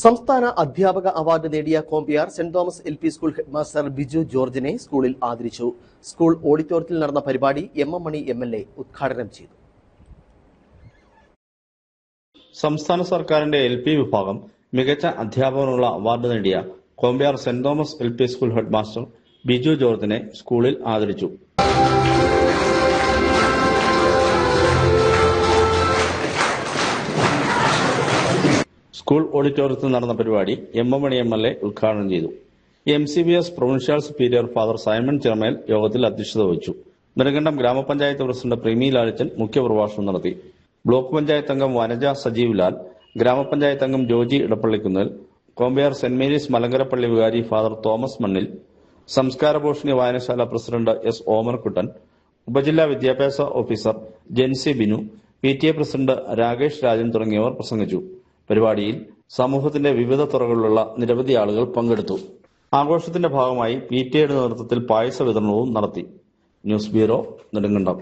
സംസ്ഥാന അധ്യാപക അവാർഡ് നേടിയ Kombayar saint Thomas L P school headmaster Biju ജോർജിനെ സ്കൂളിൽ ആദരിച്ചു. സ്കൂൾ ഓഡിറ്റോറിയത്തിൽ നടന്ന പരിപാടി M M Mani M L A ഉദ്ഘാടനം ചെയ്തു. സംസ്ഥാന സർക്കാരിന്റെ എൽ പി വിഭാഗം മികച്ച അധ്യാപകനുള്ള അവാർഡ് നേടിയ Kombayar saint Thomas L P school headmaster Biju ജോർജിനെ സ്കൂളിൽ ആദരിച്ചു. സ്കൂൾ ഓഡിറ്റോറിയത്തിൽ നടന്ന പരിപാടി M M Mani M L A ഉദ്ഘാടനം ചെയ്തു. M C B S provincial superior father Simon Chiramel യോഗത്തിൽ അധ്യക്ഷത വഹിച്ചു. നെടുങ്കണ്ടം ഗ്രാമപഞ്ചായത്ത് പ്രസിഡന്റ് പ്രീമി ലാലിച്ചൻ മുഖ്യപ്രഭാഷണം നടത്തി. ബ്ലോക്ക് പഞ്ചായത്ത് അംഗം വനജ സജീവ് ലാൽ ഗ്രാമപഞ്ചായത്ത് അംഗം ജോജി ഇടപ്പള്ളിക്കുന്നൽ കോമ്പയാർ സെന്റ് മേരീസ് മലങ്കരപ്പള്ളി വികാരി ഫാദർ തോമസ് മണ്ണിൽ സംസ്കാരഭൂഷണി വായനശാല പ്രസിഡന്റ് എസ് ഓമർകുട്ടൻ ഉപജില്ലാ വിദ്യാഭ്യാസ officer Jency Binu P T A president Rakesh Rajan തുടങ്ങിയവർ പ്രസംഗിച്ചു. പരിപാടിയിൽ സമൂഹത്തിന്റെ വിവിധ തുറകളിലുള്ള നിരവധി ആളുകൾ പങ്കെടുത്തു. ആഘോഷത്തിന്റെ ഭാഗമായി പി ടി എയുടെ നേതൃത്വത്തിൽ പായസ വിതരണവും നടത്തി. News bureau Nedumkandam.